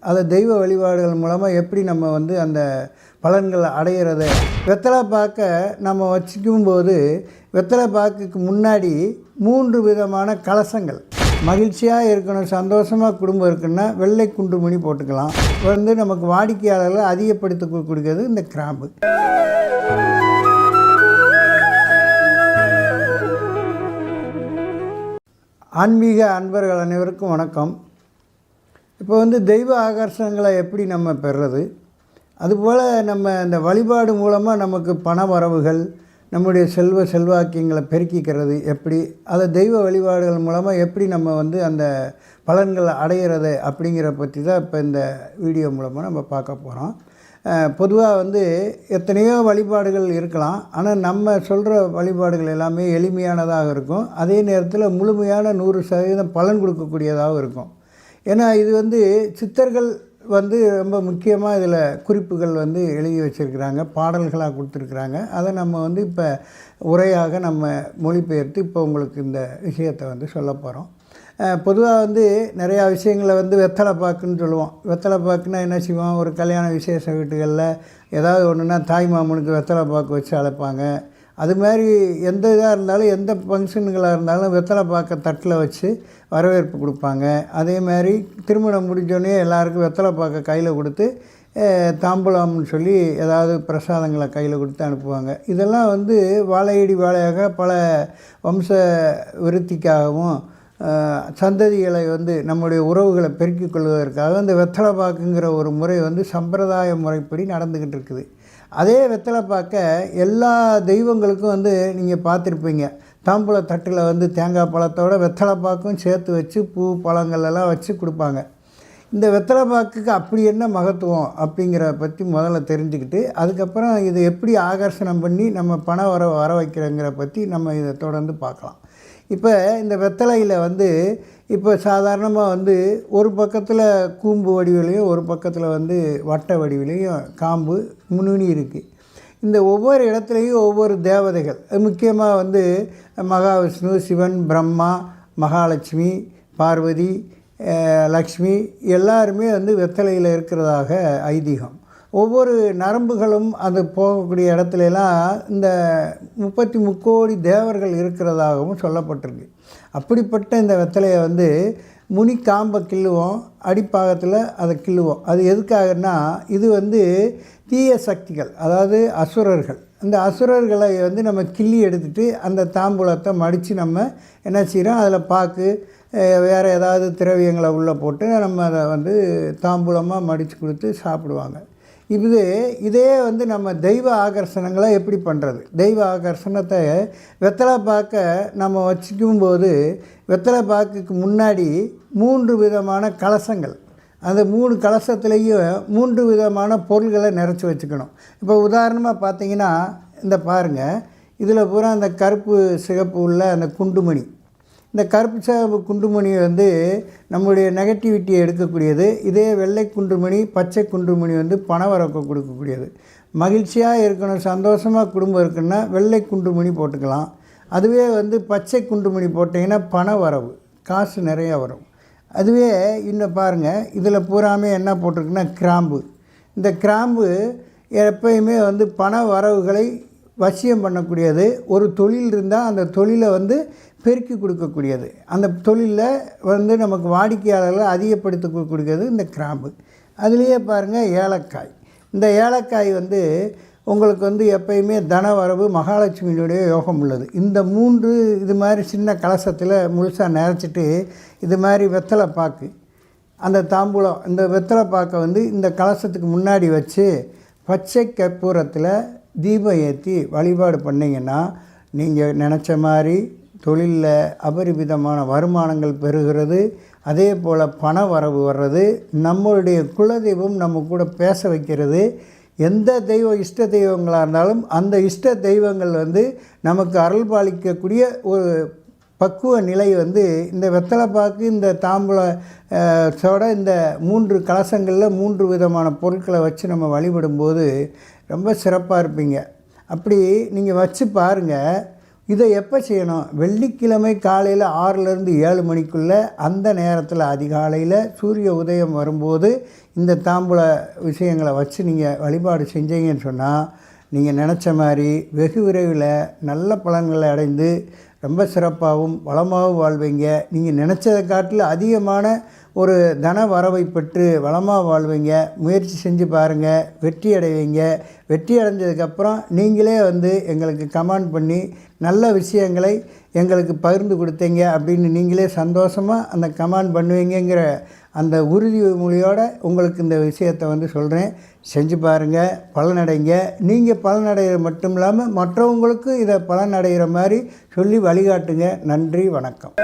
அதை தெய்வ வழிபாடுகள் மூலமாக எப்படி நம்ம வந்து அந்த பலன்களை அடையிறது? வெத்தலை பாக்க நம்ம வச்சுக்கும்போது வெத்தலை பாக்குக்கு முன்னாடி மூன்று விதமான கலசங்கள். மகிழ்ச்சியாக இருக்கணும் சந்தோஷமாக குடும்பம் இருக்குன்னா வெள்ளை குண்டுமணி போட்டுக்கலாம். வந்து நமக்கு வாடிக்கையாளர்களை அதிகப்படுத்த கொடுக்கிறது இந்த கிராம்பு. ஆன்மீக அன்பர்கள் அனைவருக்கும் வணக்கம். இப்போ வந்து தெய்வ ஆகர்ஷணங்களை எப்படி நம்ம பெறுறது? அதுபோல் நம்ம இந்த வழிபாடு மூலமாக நமக்கு பண வரவுகள் நம்முடைய செல்வ செல்வாக்கியங்களை பெருக்கிக்கிறது எப்படி? அதை தெய்வ வழிபாடுகள் மூலமாக எப்படி நம்ம வந்து அந்த பலன்களை அடையிறது அப்படிங்கிற பற்றி தான் இப்போ இந்த வீடியோ மூலமாக நம்ம பார்க்க போகிறோம் பொதுவாக வந்து எத்தனையோ வழிபாடுகள் இருக்கலாம். ஆனால் நம்ம சொல்கிற வழிபாடுகள் எல்லாமே எளிமையானதாக இருக்கும். அதே நேரத்தில் முழுமையான நூறு சதவீதம் பலன் கொடுக்கக்கூடியதாகவும் இருக்கும். ஏன்னா இது வந்து சித்தர்கள் வந்து ரொம்ப முக்கியமாக இதில் குறிப்புகள் வந்து எழுதி வச்சுருக்கிறாங்க பாடல்களாக கொடுத்துருக்குறாங்க. அதை நம்ம வந்து இப்போ உரையாக நம்ம மொழிபெயர்த்து இப்போ உங்களுக்கு இந்த விஷயத்தை வந்து சொல்ல போகிறோம் பொதுவாக வந்து நிறையா விஷயங்களை வந்து வெத்தலை பாக்குன்னு சொல்லுவோம். வெத்தலை பாக்குன்னா என்ன செய்வோம்? ஒரு கல்யாண விசேஷ வீட்டுகளில் ஏதாவது ஒன்றுனா தாய் மாமனுக்கு வெத்தலை பாக்கு வச்சு அழைப்பாங்க. அது மாதிரி எந்த இதாக இருந்தாலும் எந்த ஃபங்க்ஷனுங்களாக இருந்தாலும் வெத்தலை பாக்க தட்டில் வச்சு வரவேற்பு கொடுப்பாங்க. அதே மாதிரி திருமணம் முடிஞ்சோடனே எல்லாருக்கும் வெத்தலை பாக்க கையில் கொடுத்து தாம்பூலம்னு சொல்லி ஏதாவது பிரசாதங்களை கையில் கொடுத்து அனுப்புவாங்க. இதெல்லாம் வந்து வாழையடி வாழையாக பல வம்ச விருத்திக்காகவும் சந்ததிகளை வந்து நம்முடைய உறவுகளை பெருக்கிக் கொள்வதற்காக இந்த வெத்தலை பாக்குங்கிற ஒரு முறை வந்து சம்பிரதாய முறைப்படி நடந்துக்கிட்டு இருக்குது. அதே வெத்தலை பார்க்க எல்லா தெய்வங்களுக்கும் வந்து நீங்கள் பார்த்துருப்பீங்க. தாம்பூல தட்டில் வந்து தேங்காய் பழத்தோட வெத்தலை பாக்கும் சேர்த்து வச்சு பூ பழங்கள் எல்லாம் வச்சு கொடுப்பாங்க. இந்த வெத்தலை பாக்குக்கு அப்படி என்ன மகத்துவம் அப்படிங்கிறத பற்றி முதல்ல தெரிஞ்சுக்கிட்டு அதுக்கப்புறம் இதை எப்படி ஆகர்ஷணம் பண்ணி நம்ம பணம் வர வர வைக்கிறங்கிற பற்றி நம்ம இதை தொடர்ந்து பார்க்கலாம். இப்போ இந்த வெத்தலையில் வந்து இப்போ சாதாரணமாக வந்து ஒரு பக்கத்தில் கூம்பு வடிவிலையும் ஒரு பக்கத்தில் வந்து வட்ட வடிவிலையும் காம்பு முன்னணி இருக்குது இந்த ஒவ்வொரு இடத்துலையும் ஒவ்வொரு தேவதைகள். முக்கியமாக வந்து மகாவிஷ்ணு சிவன் பிரம்மா மகாலட்சுமி பார்வதி லக்ஷ்மி எல்லாருமே வந்து வெத்தலையில் இருக்கிறதாக ஐதீகம். ஒவ்வொரு நரம்புகளும் அது போகக்கூடிய இடத்துலலாம் இந்த முப்பத்தி முக்கோடி தேவர்கள் இருக்கிறதாகவும் சொல்லப்பட்டிருக்கு. அப்படிப்பட்ட இந்த வெத்தலையை வந்து முனி காம்பை கிள்ளுவோம் அடிப்பாகத்தில் அதை கிள்ளுவோம். அது எதுக்காகன்னா இது வந்து தீய சக்திகள் அதாவது அசுரர்கள். அந்த அசுரர்களை வந்து நம்ம கிள்ளி எடுத்துகிட்டு அந்த தாம்பூலத்தை மடித்து நம்ம என்ன செய்கிறோம் அதில் பாக்கு வேறு ஏதாவது திரவியங்களை உள்ளே போட்டு நம்ம அதை வந்து தாம்பூலமாக மடித்து கொடுத்து சாப்பிடுவாங்க. இது இதே வந்து நம்ம தெய்வ ஆகர்ஷணங்களை எப்படி பண்ணுறது தெய்வ ஆகர்ஷணத்தை வெத்தலை பாக்க நம்ம வச்சுக்கும் போது வெத்தலை பாக்குக்கு முன்னாடி மூன்று விதமான கலசங்கள். அந்த மூணு கலசத்துலேயும் மூன்று விதமான பொருள்களை நிறச்சி வச்சுக்கணும். இப்போ உதாரணமாக பார்த்தீங்கன்னா இந்த பாருங்கள் இதில் பூரா அந்த கருப்பு சிகப்பு உள்ள அந்த குண்டுமணி. இந்த கருப்பு சிவப்பு குண்டுமணி வந்து நம்முடைய நெகட்டிவிட்டியை எடுக்கக்கூடியது. இதே வெள்ளை குன்றுமணி பச்சை குன்றுமணி வந்து பணவரக்க கொடுக்கக்கூடியது. மகிழ்ச்சியாக இருக்கணும் சந்தோஷமாக குடும்பம் இருக்குன்னா வெள்ளை குண்டுமணி போட்டுக்கலாம். அதுவே வந்து பச்சை குன்றுமணி போட்டிங்கன்னா பண வரவு காசு நிறையா வரும். அதுவே இன்னும் பாருங்கள் இதில் பூராமே என்ன போட்டிருக்குன்னா கிராம்பு. இந்த கிராம்பு எப்பயுமே வந்து பண வரவுகளை வசியம் பண்ணக்கூடியது. ஒரு தொழில் இருந்தால் அந்த தொழிலை வந்து பெருக்கி கொடுக்கக்கூடியது. அந்த தொழிலில் வந்து நமக்கு வாடிக்கையாளர்களை கொடுக்கக்கூடியது இந்த கிராம்பு. அதுலேயே பாருங்கள் ஏலக்காய். இந்த ஏலக்காய் வந்து உங்களுக்கு வந்து எப்பயுமே தன வரவு மகாலட்சுமியினுடைய யோகம் உள்ளது. இந்த மூன்று இது மாதிரி சின்ன கலசத்தில் முழுசாக நிறச்சிட்டு இது மாதிரி வெத்தலை பாக்கு. அந்த தாம்பூலம் இந்த வெத்தலை பாக்கை வந்து இந்த கலசத்துக்கு முன்னாடி வச்சு பச்சை கற்பூரத்தில் தீபம் ஏற்றி வழிபாடு பண்ணிங்கன்னா நீங்கள் நினச்ச மாதிரி தொழிலில் அபரிமிதமான வருமானங்கள் பெறுகிறது. அதே போல் பண வரவு வர்றது. நம்மளுடைய குலதெய்வம் நம்ம கூட பேச வைக்கிறது. எந்த தெய்வம் இஷ்ட தெய்வங்களாக இருந்தாலும் அந்த இஷ்ட தெய்வங்கள் வந்து நமக்கு அருள் பாலிக்கக்கூடிய ஒரு பக்குவ நிலை வந்து இந்த வெத்தலைப்பாக்கு இந்த தாம்பூல இந்த மூன்று கலசங்களில் மூன்று விதமான பொருட்களை வச்சு நம்ம வழிபடும்போது ரொம்ப சிறப்பாக இருப்பீங்க. அப்படி நீங்கள் வச்சு பாருங்கள் இதை எப்போ செய்யணும்? வெள்ளிக்கிழமை காலையில் ஆறுலேருந்து ஏழு மணிக்குள்ளே அந்த நேரத்தில் அதிகாலையில் சூரிய உதயம் வரும்போது இந்த தாம்பூல விஷயங்களை வச்சு நீங்கள் வழிபாடு செஞ்சீங்கன்னு சொன்னால் நீங்கள் நினச்ச மாதிரி வெகு விரைவில் நல்ல பலன்களை அடைந்து ரொம்ப சிறப்பாகவும் வளமாகவும் வாழ்வீங்க. நீங்கள் நினச்சதை காட்டில் அதிகமான ஒரு தன வரவை பெற்று வளமாக வாழ்வீங்க. முயற்சி செஞ்சு பாருங்கள் வெற்றி அடைவீங்க. வெற்றி அடைஞ்சதுக்கப்புறம் நீங்களே வந்து எங்களுக்கு கமெண்ட் பண்ணி நல்ல விஷயங்களை எங்களுக்கு பகிர்ந்து கொடுத்தீங்க அப்படின்னு நீங்களே சந்தோஷமாக அந்த கமெண்ட் பண்ணுவீங்கங்கிற அந்த உறுதிமொழியோடு உங்களுக்கு இந்த விஷயத்தை வந்து சொல்கிறேன் செஞ்சு பாருங்கள் பலனடைங்க. நீங்கள் பலனடைகிற மட்டும் இல்லாமல் மற்றவங்களுக்கும் இதை பலனடைகிற மாதிரி சொல்லி வழிகாட்டுங்க. நன்றி. வணக்கம்.